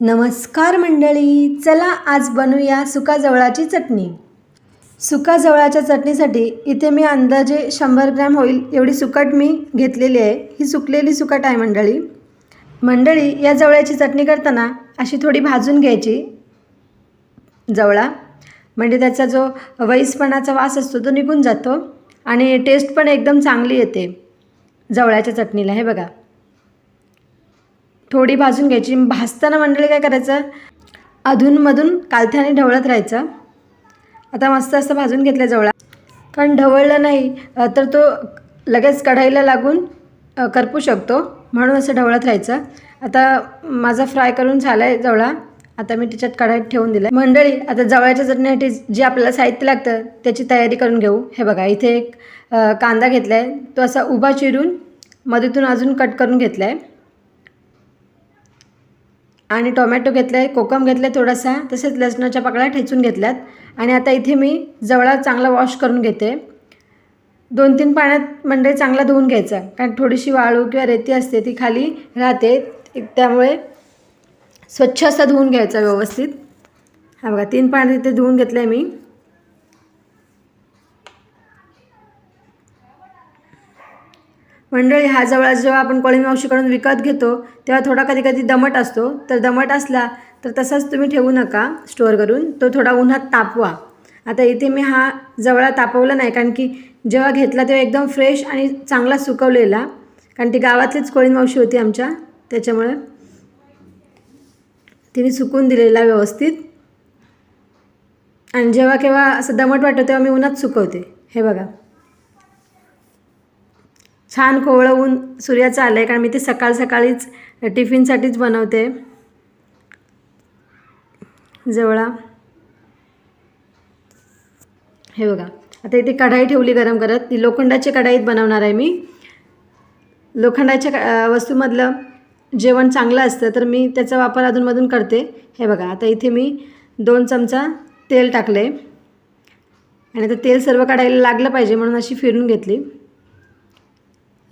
नमस्कार मंडळी चला आज बनवूया सुकाजवळाची चटणी. सुका जवळाच्या चटणीसाठी इथे मी अंदाजे शंभर ग्रॅम होईल एवढी सुकट मी घेतलेली आहे. ही सुकलेली सुकट आहे मंडळी. मंडळी या जवळ्याची चटणी करताना अशी थोडी भाजून घ्यायची. जवळा. म्हणजे त्याचा जो वैसपणाचा वास असतो तो निघून जातो आणि टेस्ट पण एकदम चांगली येते जवळ्याच्या चटणीला. हे बघा. थोडी भाजून घ्यायची. भाजताना मंडळी काय करायचं? अधूनमधून कालथ्याने ढवळत राहायचं. आता मस्त असं भाजून घेतलं जवळा. कारण ढवळलं नाही तर तो लगेच कढाईला लागून करपू शकतो. म्हणून असं ढवळत राहायचं. आता माझा फ्राय करून झाला आहे जवळा. आता मी त्याच्यात कढाईत ठेवून दिलं आहे मंडळी आता जवळ्याच्या चटणीसाठी जे आपल्याला साहित्य लागतं त्याची तयारी करून घेऊ. हे बघा इथे एक कांदा घेतला आहे तो असा उभा चिरून मध्येतून अजून कट करून घेतला आहे आणि टोमॅटो घेतला आहे कोकम घेतला आहे थोडासा तसेच लसणाच्या पाकळ्या ठेचून घेतल्यात. आणि आता इथे मी जवळा चांगला वॉश करून घेते. दोन तीन पाण्यात म्हणजे चांगला धुवून घ्यायचा. कारण थोडीशी वाळू किंवा रेती असते ती खाली राहते. त्यामुळे स्वच्छ असा धुवून घ्यायचा व्यवस्थित. हा बघा तीन पाण्यात इथे धुवून घेतलं आहे मी. मंडळी हा जवळ जेव्हा आपण कोळी मावशीकडून विकत घेतो तेव्हा थोडा कधी कधी दमट असतो. तर दमट असला तर तसाच तुम्ही ठेवू नका स्टोअर करून तो थोडा उन्हात तापवा. आता इथे मी हा जवळा तापवला नाही कारण की जेव्हा घेतला तेव्हा एकदम फ्रेश आणि चांगला सुकवलेला. कारण ती गावातलीच कोळी मावशी होती आमच्या. त्याच्यामुळे तिने सुकून दिलेला व्यवस्थित. आणि जेव्हा केव्हा असं दमट वाटतं तेव्हा मी उन्हात सुकवते. हे बघा. छान कोवळं ऊन सूर्याचं आलं आहे कारण मी ते सकाळ सकाळीच टिफिनसाठीच बनवते. जवळा. हे बघा आता इथे कढाई ठेवली गरम करत. ती लोखंडाची कढाईत बनवणार आहे मी. लोखंडाच्या क- वस्तूमधलं जेवण चांगलं असतं तर मी त्याचा वापर अधूनमधून करते. हे बघा आता इथे मी दोन चमचा तेल टाकले आणि आता तेल सर्व कढाईला लागलं पाहिजे म्हणून अशी फिरून घेतली.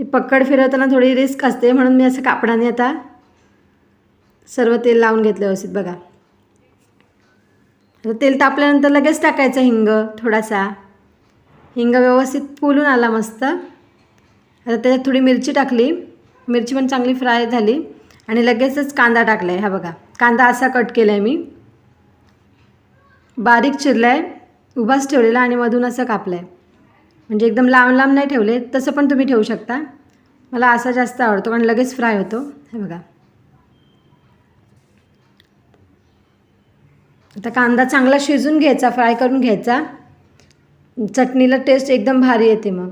ती पक्कड फिरवताना थोडी रिस्क असते म्हणून मी असं कापडाने आता सर्व तेल लावून घेतलं व्यवस्थित बघा. आता तेल तापल्यानंतर लगेच टाकायचं हिंग थोडासा. हिंग व्यवस्थित फुलून आला मस्त. आता त्याच्यात थोडी मिरची टाकली. मिरची पण चांगली फ्राय झाली. आणि लगेचच कांदा टाकला आहे हा बघा. कांदा असा कट केला आहे मी. बारीक चिरला आहे उभाच ठेवलेला आणि मधून असं कापलं आहे म्हणजे एकदम लांब लांब नाही ठेवले तसं पण तुम्ही ठेवू शकता. मला असा जास्त आवडतो कारण लगेच फ्राय होतो. हे बघा. आता कांदा चांगला शिजून घ्यायचा फ्राय करून घ्यायचा. चटणीला टेस्ट एकदम भारी येते मग.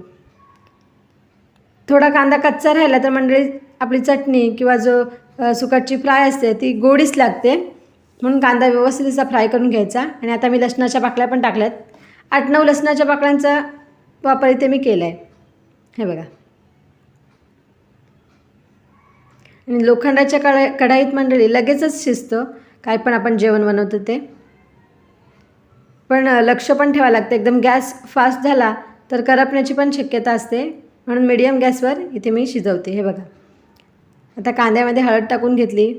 थोडा कांदा कच्चा राहिला तर मंडळी आपली चटणी किंवा जो सुकटची फ्राय असते ती गोडीच लागते. म्हणून कांदा व्यवस्थित असा फ्राय करून घ्यायचा. आणि आता मी लसणाच्या पाकळ्या पण टाकल्यात. आठ नऊ लसणाच्या पाकळ्यांचा वापर इथे मी केला आहे हे बघा. आणि लोखंडाच्या कढा कढाईत मंडळी लगेचच शिजतं. काय पण आपण जेवण बनवतो ते. पण लक्ष पण ठेवावं लागतं. एकदम गॅस फास्ट झाला तर करपण्याची पण शक्यता असते. म्हणून मीडियम गॅसवर इथे मी शिजवते. हे बघा. आता कांद्यामध्ये हळद टाकून घेतली.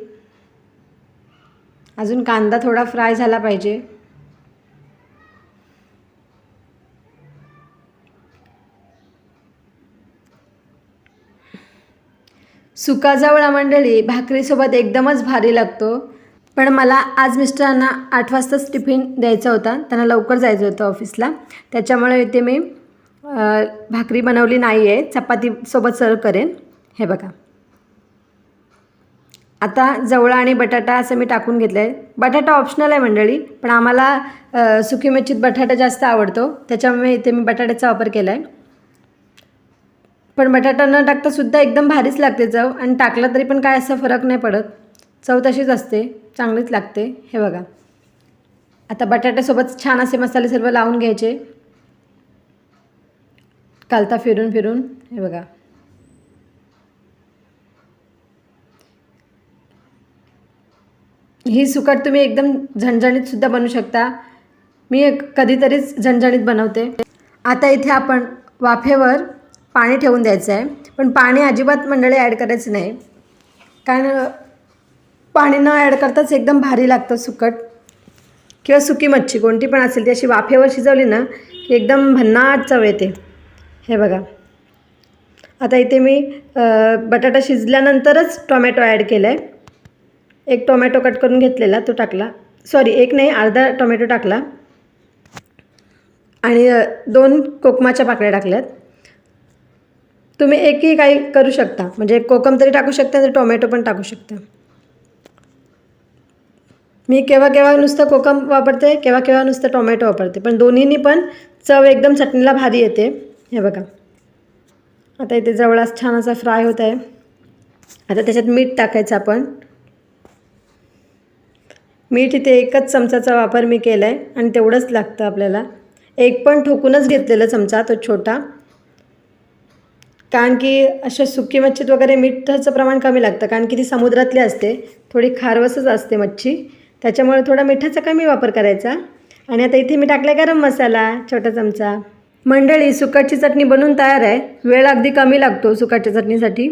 अजून कांदा थोडा फ्राय झाला पाहिजे. सुका जवळा मंडळी भाकरीसोबत एकदमच भारी लागतो. पण मला आज मिस्टरांना आठ वाजताच टिफिन द्यायचा होता. त्यांना लवकर जायचं होतं ऑफिसला. त्याच्यामुळे इथे मी भाकरी बनवली नाही आहे चपातीसोबत सर्व करेन. हे बघा. आता जवळा आणि बटाटा असं मी टाकून घेतलं आहे बटाटा ऑप्शनल आहे मंडळी पण आम्हाला सुकी मिरचीत बटाटा जास्त आवडतो. त्याच्यामुळे इथे मी बटाट्याचा वापर केला आहे पण बटाटा न टाकता सुद्धा एकदम भारीच लागते चव. आणि टाकला तरी पण काय असा फरक नाही पडत. चव तशीच असते. चांगलीच लागते. हे बघा. आता बटाट्यासोबत छान असे मसाले सर्व लावून घ्यायचे. कालता फिरून फिरून. हे बघा. ही सुकट तुम्ही एकदम झणझणीतसुद्धा बनवू शकता. मी एक कधीतरीच झणझणीत बनवते. आता इथे आपण वाफेवर पाणी ठेवून द्यायचं आहे. पण पाणी अजिबात मंडळी ॲड करायचं नाही. कारण पाणी न ॲड करताच एकदम भारी लागतं सुकट. किंवा सुकी मच्छी कोणती पण असेल ती अशी वाफेवर शिजवली ना की एकदम भन्नाट चव येते. हे बघा. आता इथे मी बटाटा शिजल्यानंतरच टोमॅटो ॲड केला आहे एक टोमॅटो कट करून घेतलेला तो टाकला. सॉरी एक नाही अर्धा टोमॅटो टाकला. आणि दोन कोकमाच्या पाकळ्या टाकल्यात. तुम्ही एकही काही करू शकता. म्हणजे कोकम तरी टाकू शकता तर टोमॅटो पण टाकू शकता. मी केव्हा केव्हा नुसतं कोकम वापरते केव्हा केव्हा नुसतं टोमॅटो वापरते. पण दोन्हीनी पण चव एकदम चटणीला भारी येते. हे बघा. आता इथे जवळास छान असा फ्राय होत आहे. आता त्याच्यात मीठ टाकायचं आपण. मीठ इथे एकच चमचाचा वापर मी केला आहे आणि तेवढंच लागतं आपल्याला. एक पण ठोकूनच घेतलेला चमचा तो छोटा. कारण की अशा सुकी मच्छीत वगैरे मिठाचं प्रमाण कमी लागतं. कारण की ती समुद्रातली असते. थोडी खारवसच असते मच्छी. त्याच्यामुळे थोडा मिठाचा कमी वापर करायचा. आणि आता इथे मी टाकला गरम मसाला छोटा चमचा. मंडळी सुकाची चटणी बनवून तयार आहे. वेळ अगदी कमी लागतो सुकाटच्या चटणीसाठी.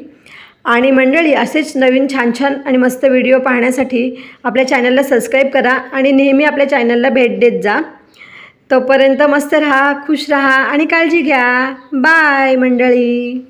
आणि मंडळी असेच नवीन छान छान आणि मस्त व्हिडिओ पाहण्यासाठी आपल्या चॅनलला सबस्क्राईब करा आणि नेहमी आपल्या चॅनलला भेट देत जा. तोपर्यंत मस्त राहा खुश राहा आणि काळजी घ्या. बाय मंडळी.